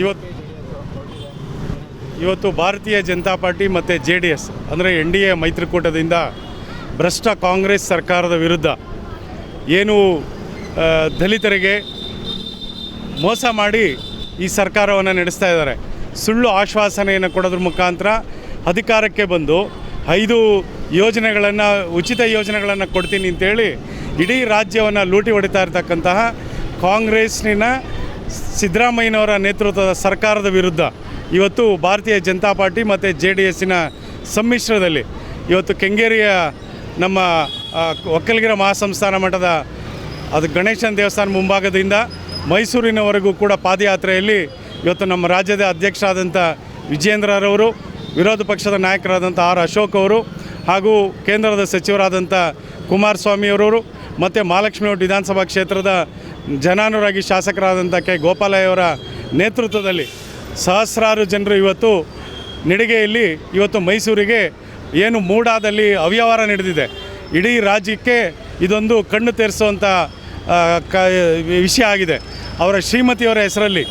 ಇವತ್ತು ಇವತ್ತು ಭಾರತೀಯ ಜನತಾ ಪಾರ್ಟಿ ಮತ್ತು ಜೆ ಡಿ ಎಸ್, ಅಂದರೆ ಎನ್ ಡಿ ಎ ಮೈತ್ರಿಕೂಟದಿಂದ ಭ್ರಷ್ಟ ಕಾಂಗ್ರೆಸ್ ಸರ್ಕಾರದ ವಿರುದ್ಧ ಏನು ದಲಿತರಿಗೆ ಮೋಸ ಮಾಡಿ ಈ ಸರ್ಕಾರವನ್ನು ನಡೆಸ್ತಾ ಇದ್ದಾರೆ. ಸುಳ್ಳು ಆಶ್ವಾಸನೆಯನ್ನು ಕೊಡೋದ್ರ ಮುಖಾಂತರ ಅಧಿಕಾರಕ್ಕೆ ಬಂದು ಐದು ಯೋಜನೆಗಳನ್ನು, ಉಚಿತ ಯೋಜನೆಗಳನ್ನು ಕೊಡ್ತೀನಿ ಅಂತೇಳಿ ಇಡೀ ರಾಜ್ಯವನ್ನು ಲೂಟಿ ಹೊಡಿತಾ ಇರ್ತಕ್ಕಂತಹ ಕಾಂಗ್ರೆಸ್ನಿನ ಸಿದ್ದರಾಮಯ್ಯನವರ ನೇತೃತ್ವದ ಸರ್ಕಾರದ ವಿರುದ್ಧ ಇವತ್ತು ಭಾರತೀಯ ಜನತಾ ಪಾರ್ಟಿ ಮತ್ತು ಜೆ ಡಿ ಎಸ್ಸಿನ ಸಮ್ಮಿಶ್ರದಲ್ಲಿ ಇವತ್ತು ಕೆಂಗೇರಿಯ ನಮ್ಮ ಒಕ್ಕಲಿಗಿರ ಮಹಾಸಂಸ್ಥಾನ ಮಠದ, ಅದು ಗಣೇಶನ ದೇವಸ್ಥಾನ ಮುಂಭಾಗದಿಂದ ಮೈಸೂರಿನವರೆಗೂ ಕೂಡ ಪಾದಯಾತ್ರೆಯಲ್ಲಿ ಇವತ್ತು ನಮ್ಮ ರಾಜ್ಯದ ಅಧ್ಯಕ್ಷರಾದಂಥ ವಿಜೇಂದ್ರರವರು ವಿರೋಧ ಪಕ್ಷದ ನಾಯಕರಾದಂಥ ಆರ್ ಅಶೋಕ್ ಅವರು ಹಾಗೂ ಕೇಂದ್ರದ ಸಚಿವರಾದಂಥ ಕುಮಾರಸ್ವಾಮಿಯವರವರು ಮತ್ತು ಮಹಾಲಕ್ಷ್ಮಿ ವಿಧಾನಸಭಾ ಕ್ಷೇತ್ರದ ಜನಾನುರಾಗಿ ಶಾಸಕರಾದಂಥ ಕೆ. ಗೋಪಾಲಯ್ಯವರ ನೇತೃತ್ವದಲ್ಲಿ ಸಹಸ್ರಾರು ಜನರು ಇವತ್ತು ನಡಿಗೆಯಲ್ಲಿ ಇವತ್ತು ಮೈಸೂರಿಗೆ ಏನು ಮೂಡಾದಲ್ಲಿ ಅವ್ಯವಹಾರ ನಡೆದಿದೆ. ಇಡೀ ರಾಜ್ಯಕ್ಕೆ ಇದೊಂದು ಕಣ್ಣು ತೆರೆಸುವಂಥ ಕ, ವಿಷಯ ಆಗಿದೆ. ಅವರ ಶ್ರೀಮತಿಯವರ ಹೆಸರಲ್ಲಿ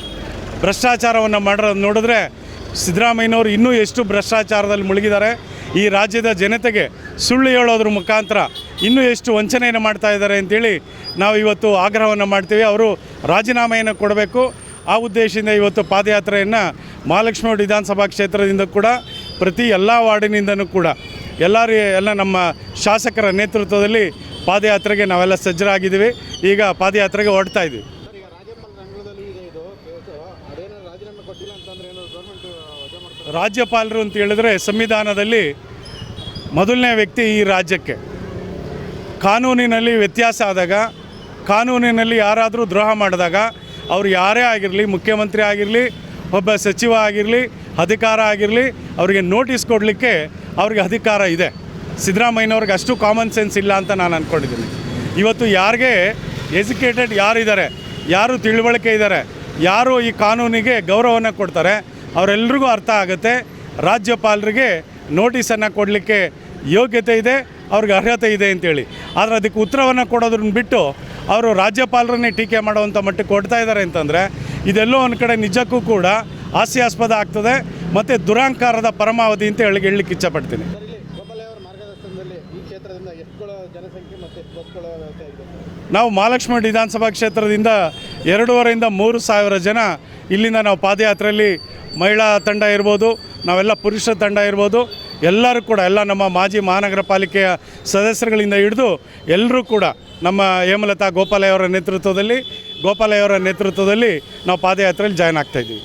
ಭ್ರಷ್ಟಾಚಾರವನ್ನು ಮಾಡಿರೋದು ನೋಡಿದ್ರೆ ಸಿದ್ದರಾಮಯ್ಯನವರು ಇನ್ನೂ ಎಷ್ಟು ಭ್ರಷ್ಟಾಚಾರದಲ್ಲಿ ಮುಳುಗಿದ್ದಾರೆ. ಈ ರಾಜ್ಯದ ಜನತೆಗೆ ಸುಳ್ಳು ಹೇಳೋದ್ರ ಮುಖಾಂತರ ಇನ್ನೂ ಎಷ್ಟು ವಂಚನೆಯನ್ನು ಮಾಡ್ತಾ ಇದ್ದಾರೆ ಅಂತೇಳಿ ನಾವು ಇವತ್ತು ಆಗ್ರಹವನ್ನು ಮಾಡ್ತೀವಿ. ಅವರು ರಾಜೀನಾಮೆಯನ್ನು ಕೊಡಬೇಕು. ಆ ಉದ್ದೇಶದಿಂದ ಇವತ್ತು ಪಾದಯಾತ್ರೆಯನ್ನು ಮಹಾಲಕ್ಷ್ಮಿ ವಿಧಾನಸಭಾ ಕ್ಷೇತ್ರದಿಂದ ಕೂಡ, ಪ್ರತಿ ಎಲ್ಲ ವಾರ್ಡಿನಿಂದನೂ ಕೂಡ ಎಲ್ಲ ರೀ ಎಲ್ಲ ನಮ್ಮ ಶಾಸಕರ ನೇತೃತ್ವದಲ್ಲಿ ಪಾದಯಾತ್ರೆಗೆ ನಾವೆಲ್ಲ ಸಜ್ಜರಾಗಿದ್ದೀವಿ. ಈಗ ಪಾದಯಾತ್ರೆಗೆ ಹೊರಡ್ತಾ ಇದ್ದೀವಿ ಸರ್ ಈಗ ರಾಜ್ಯಪಾಲರ ಅಂಗಳದಲ್ಲಿ ಇದೆ ಇದು ಕೇಸು ಅದೇನಾದ್ರು ರಾಜೀನಾಮೆ ಕೊಟ್ಟಿಲ್ಲ ಅಂತಂದ್ರೆ ಏನೋ ಗೌರ್ಮೆಂಟ್ ವಜಾ ಮಾಡ್ತಾರೆ ರಾಜ್ಯಪಾಲರು ಅಂತ ಹೇಳಿದ್ರೆ ಸಂವಿಧಾನದಲ್ಲಿ ಮೊದಲನೇ ವ್ಯಕ್ತಿ ಈ ರಾಜ್ಯಕ್ಕೆ. ಕಾನೂನಿನಲ್ಲಿ ವ್ಯತ್ಯಾಸ ಆದಾಗ, ಕಾನೂನಿನಲ್ಲಿ ಯಾರಾದರೂ ದ್ರೋಹ ಮಾಡಿದಾಗ ಅವರು ಯಾರೇ ಆಗಿರಲಿ, ಮುಖ್ಯಮಂತ್ರಿ ಆಗಿರಲಿ, ಒಬ್ಬ ಸಚಿವ ಆಗಿರಲಿ, ಅಧಿಕಾರ ಆಗಿರಲಿ, ಅವರಿಗೆ ನೋಟಿಸ್ ಕೊಡಲಿಕ್ಕೆ ಅವ್ರಿಗೆ ಅಧಿಕಾರ ಇದೆ. ಸಿದ್ದರಾಮಯ್ಯನವ್ರಿಗೆ ಅಷ್ಟು ಕಾಮನ್ ಸೆನ್ಸ್ ಇಲ್ಲ ಅಂತ ನಾನು ಅಂದ್ಕೊಂಡಿದ್ದೀನಿ ಇವತ್ತು ಯಾರಿಗೆ ಎಜುಕೇಟೆಡ್ ಯಾರಿದ್ದಾರೆ, ಯಾರು ತಿಳುವಳಿಕೆ ಇದ್ದಾರೆ, ಯಾರು ಈ ಕಾನೂನಿಗೆ ಗೌರವವನ್ನು ಕೊಡ್ತಾರೆ ಅವರೆಲ್ರಿಗೂ ಅರ್ಥ ಆಗುತ್ತೆ. ರಾಜ್ಯಪಾಲರಿಗೆ ನೋಟಿಸನ್ನು ಕೊಡಲಿಕ್ಕೆ ಯೋಗ್ಯತೆ ಇದೆ, ಅವ್ರಿಗೆ ಅರ್ಹತೆ ಇದೆ ಅಂತೇಳಿ. ಆದರೆ ಅದಕ್ಕೆ ಉತ್ತರವನ್ನು ಕೊಡೋದನ್ನ ಬಿಟ್ಟು ಅವರು ರಾಜ್ಯಪಾಲರನ್ನೇ ಟೀಕೆ ಮಾಡುವಂಥ ಮಟ್ಟಕ್ಕೆ ಕೊಡ್ತಾ ಇದ್ದಾರೆ ಅಂತಂದರೆ, ಇದೆಲ್ಲೋ ಒಂದು ಕಡೆ ನಿಜಕ್ಕೂ ಕೂಡ ಹಾಸ್ಯಾಸ್ಪದ ಆಗ್ತದೆ ಮತ್ತು ದುರಾಂಕಾರದ ಪರಮಾವಧಿ ಅಂತ ಹೇಳಿ ಹೇಳಲಿಕ್ಕೆ ಇಚ್ಛಪಡ್ತೀನಿ. ನಾವು ಮಹಾಲಕ್ಷ್ಮಿ ವಿಧಾನಸಭಾ ಕ್ಷೇತ್ರದಿಂದ ಎರಡೂವರೆಯಿಂದ ಮೂರು ಸಾವಿರ ಜನ ಇಲ್ಲಿಂದ ನಾವು ಪಾದಯಾತ್ರೆಯಲ್ಲಿ ಮಹಿಳಾ ತಂಡ ಇರ್ಬೋದು, ನಾವೆಲ್ಲ ಪುರುಷ ತಂಡ ಇರ್ಬೋದು, ಎಲ್ಲರೂ ಕೂಡ, ಎಲ್ಲ ನಮ್ಮ ಮಾಜಿ ಮಹಾನಗರ ಪಾಲಿಕೆಯ ಸದಸ್ಯರುಗಳಿಂದ ಹಿಡಿದು ಎಲ್ಲರೂ ಕೂಡ ನಮ್ಮ ಹೇಮಲತಾ ಗೋಪಾಲಯ್ಯವರ ನೇತೃತ್ವದಲ್ಲಿ ಗೋಪಾಲಯ್ಯವರ ನೇತೃತ್ವದಲ್ಲಿ ನಾವು ಪಾದಯಾತ್ರೆಯಲ್ಲಿ ಜಾಯ್ನ್ ಆಗ್ತಾಯಿದ್ದೀವಿ